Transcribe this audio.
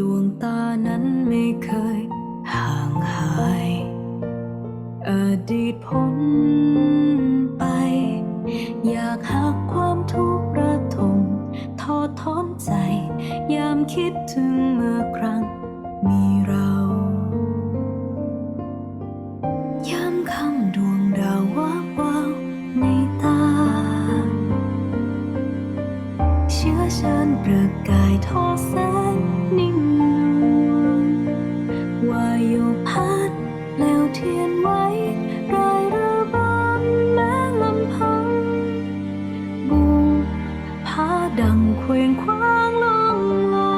ลวงตานั้นไม่เคยห่างหาย อดีตพ้นไป อยากหักความทุกข์ระทมทอดท้อนใจ ยามคิดถึงเมื่อครั้งมีเรายามคำดวงดาววาวาวในตา เชื้อเชิญประกายทอแสงนิ đằng khoảnh khoang lung lay.